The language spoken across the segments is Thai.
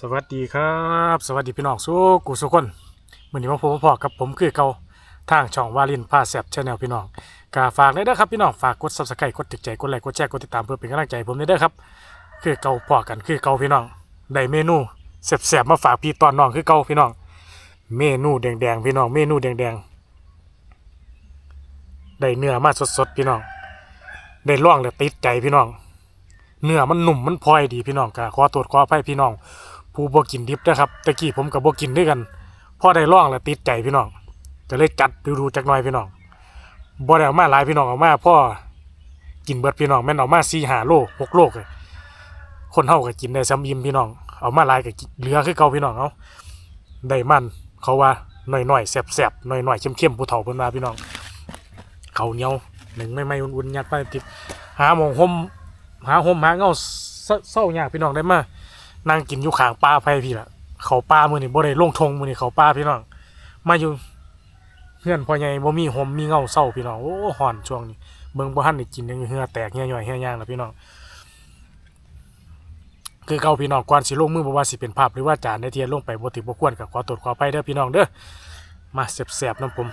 สวัสดีครับ สวัสดีพี่น้องสู้กูสุกคนมือนี้มาพบมาพอกับผมคือเก่าทางช่องวาลินพาแซบชาแนลพี่น้องกาฝากเลยเด้อครับพี่น้องฝากกดซับสไครต์กดติดใจกดไลค์กดแชร์กดติดตามเพื่อเป็นกำลังใจให้ผมด้วยครับ คือเก่าพ่อกันคือเก่าพี่น้องได้เมนูแซบๆมาฝากพี่ตอนน้องคือเก่าพี่น้อง เมนูแดงๆพี่น้องเมนูแดงๆได้เนื้อมาสดๆพี่น้อง ได้ล่องแล้วติดใจพี่น้อง เนื้อมันหนุ่มมันพลอยดีพี่น้องกะขอตรวจขออภัยพี่น้อง ผู้บ่กินดิบนะครับตะกี้ผมกับบ่กินด้วยกันพอได้ล่องแล้วติดใจพี่น้องก็เลยจัดดูดูๆจักหน่อยพี่น้องบ่ได้เอามาหลายพี่น้องเอามาพ่อกินเบิดพี่น้องแม่นเอามา4 5โล6โลเลยคนเฮาก็กินได้ซ้ำอิ่มพี่น้องเอามาหลายก็กินเหลือคือเก่าพี่น้องเอาได้มันเขาว่าหน่อยๆแซ่บๆหน่อยๆเข้มๆผู้เฒ่าเพิ่นว่าพี่น้องเขาเหนียวหนึ่งไม่ไม่อุ่นๆยัดไปติดหาหมองห่มหาห่มหาเงาเศร้าเศร้ายากพี่น้องได้มา นั่งกินอยู่ข้างป้าไผพี่ละเขาป้ามือนี่บ่ได้ลงทงมือนี่เขาป้าพี่น้อง มาอยู่เพื่อนพ่อใหญ่บ่มีหมมีเงาเศร้าพี่น้องโอ้ห่อนช่วงนี้เบิ่งบ่ทันได้กินยังเหือแตกเหงื่ย่อยเหงื่ย่างแล้วพี่น้องคือเก่าพี่น้องก่อนสิลงมือบ่ว่าสิเป็นภาพหรือว่าจานในเทียนลงไปบ่ถือบ่ควรก็ขอตรวจขออภัยเด้อพี่น้องเด้อมาแซ่บๆนํผม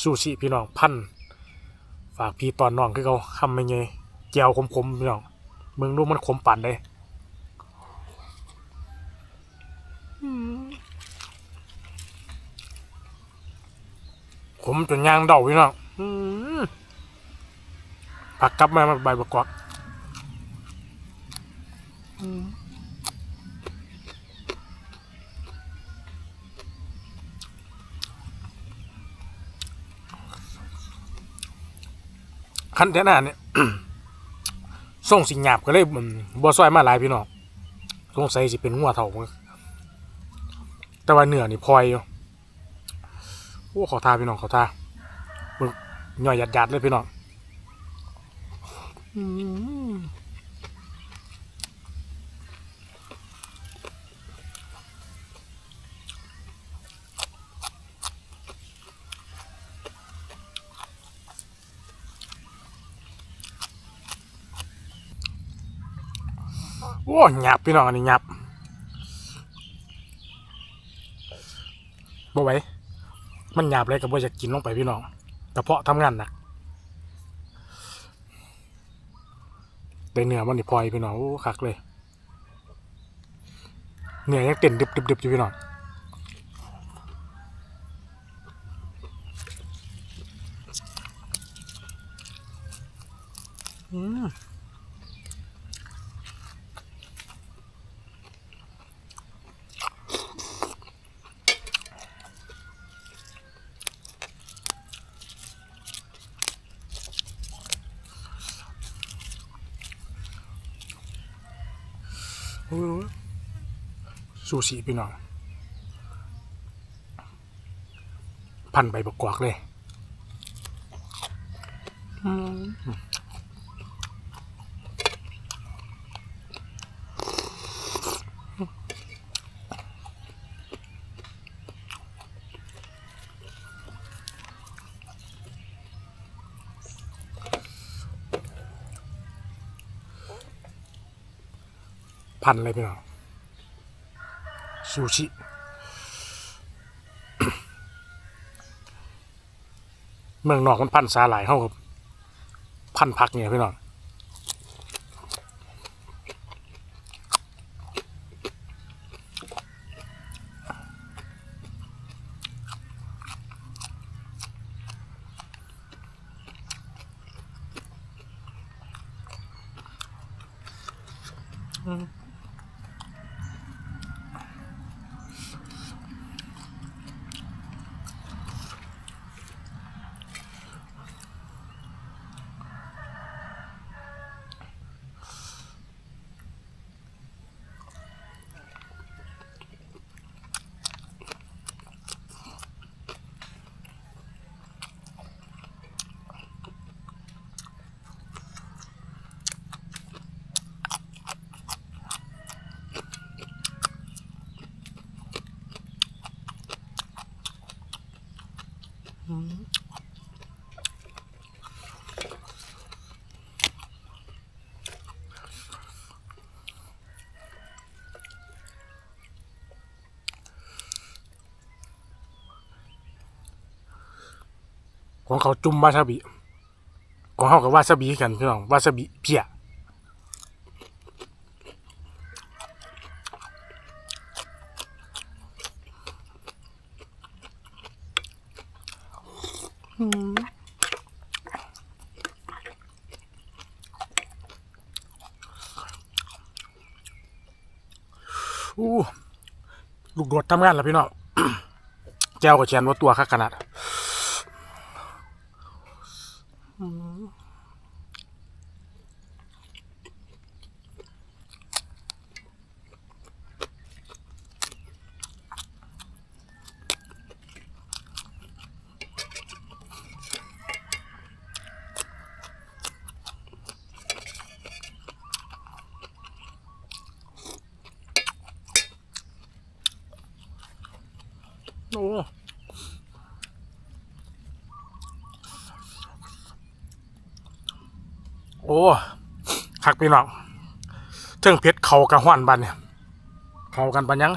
ซูชิพี่น้องพันฝากพี่ตอนน้องคือเขาคำไม่ไงแก้วคมๆพี่น้อง มึงรู้มันขมปั่นเลยขมจนยางเดาพี่น้องอืมผักกลับมาใบประกอบอืมขั้นแท่นาเนี่ย ส่งสิงหยาบก็เลยมันบ่ซอยมาหลายพี่น้องสงสัยสิเป็นงัวเถ่าแต่ว่าเนื้อนี่พลอยอยู่โอ้ขอทาพี่น้องขอทาเบิ่งย่อยหยัดๆเลยพี่น้อง โอ้หยาบพี่น้องอันนี้หยาบบ่ไหวมันหยาบเลยกับบ่อยากกินลงไปพี่น้องกระเพาะทำงานหนักได้เนื้อมันนี่พลอยพี่น้องโอ้คักเลยเนื้อยังเต้นดึบๆๆอยู่พี่น้องอืม ซูชิพี่น้อง พันใบประกวักเลย พันเลยพี่น้องซูชิเมืองนอกมันพันสาหลายเข้ากับพันพักเนี่ยพี่น้องอื้ม ของเขาจุ่มวาซาบิ ของเขากับวาซาบิกันพี่น้องวาซาบิเพีย อู้ลูกโดดทำงานแล้วพี่น้องแจวกับเชนว่าตัวคักขนาด โอ้โอ้คักพี่น้องเทิงเพชรเขากระห้อนบันเนี่ย เขากันปันยัง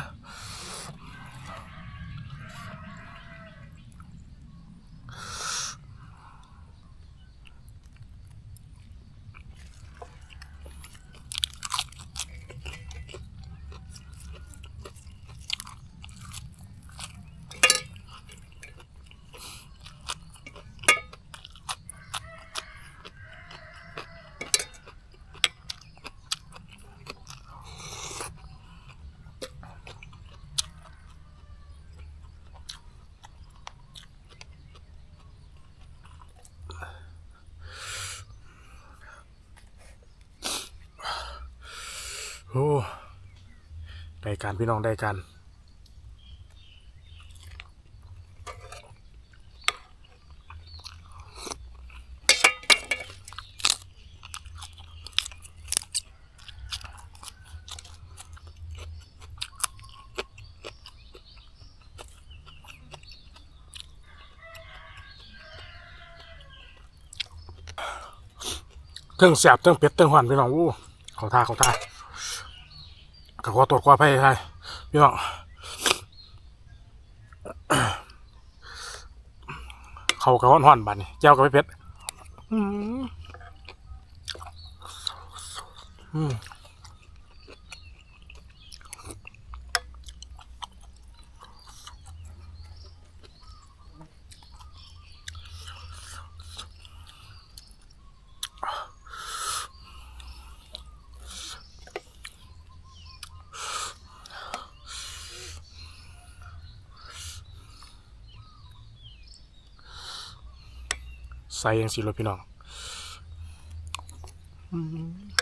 โอ้ ได้การพี่น้องได้การเทิงแสบเทิงเป็ดเทิงหวานพี่น้องอู้เขาท่าเขาท่า ก็ขอตรวจความภัยไทยพี่น้องเขากระห้อนห่อนๆบันเจ้ากับไม่เป็ดอืม ใส่ยังสิเลยพี่น้องอืม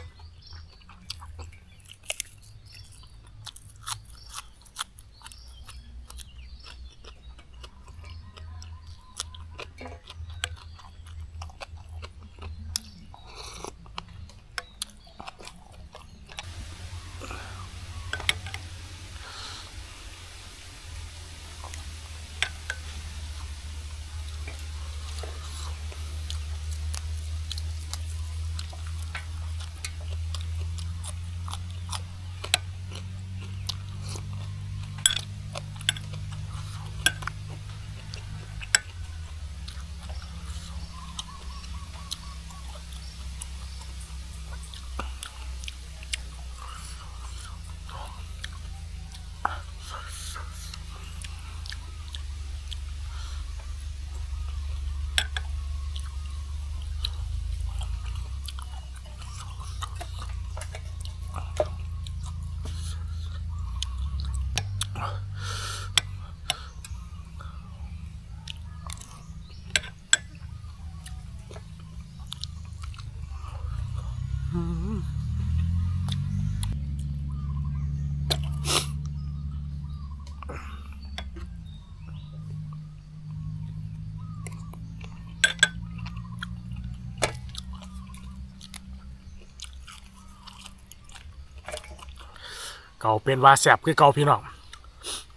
เก่าเป็นว่าแสบคือเก่าพี่น้อง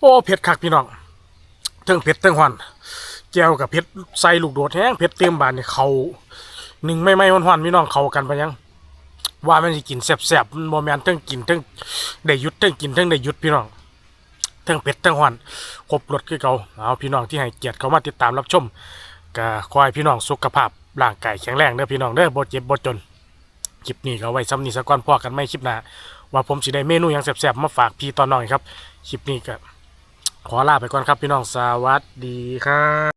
โอ้เผ็ดคักพี่น้องเทิงเผ็ดเทิงหวานแก้วกับเผ็ดใส่ลูกโดดแห้งเผ็ดเต็มบานเนี่ยเขาหนึ่งไม่ไม่หวานๆพี่น้องเขากันไปยัง ว่ามันสิกินแซ่บๆมันบ่แม่นเทิงกินเทิงได้หยุดเทิงกินเทิงได้หยุดพี่น้องเทิงเผ็ดเทิงหวานครบรสคือเก่าเอาพี่น้องที่ให้เกียรติเขามาติดตามรับชมก็ขอให้พี่น้องสุขภาพร่างกายแข็งแรงเด้อพี่น้องเด้อบ่เจ็บบ่จนคลิปนี้ก็ไว้ซ้ำนี้ซะก่อนพอกันไม่คลิปหน้า ว่าผมสิได้เมนูอยังแซ่บๆมาฝากพี่ตอนน้องครับคลิปนี้ก็ขอลาไปก่อนครับพี่น้องสวัสดีครับ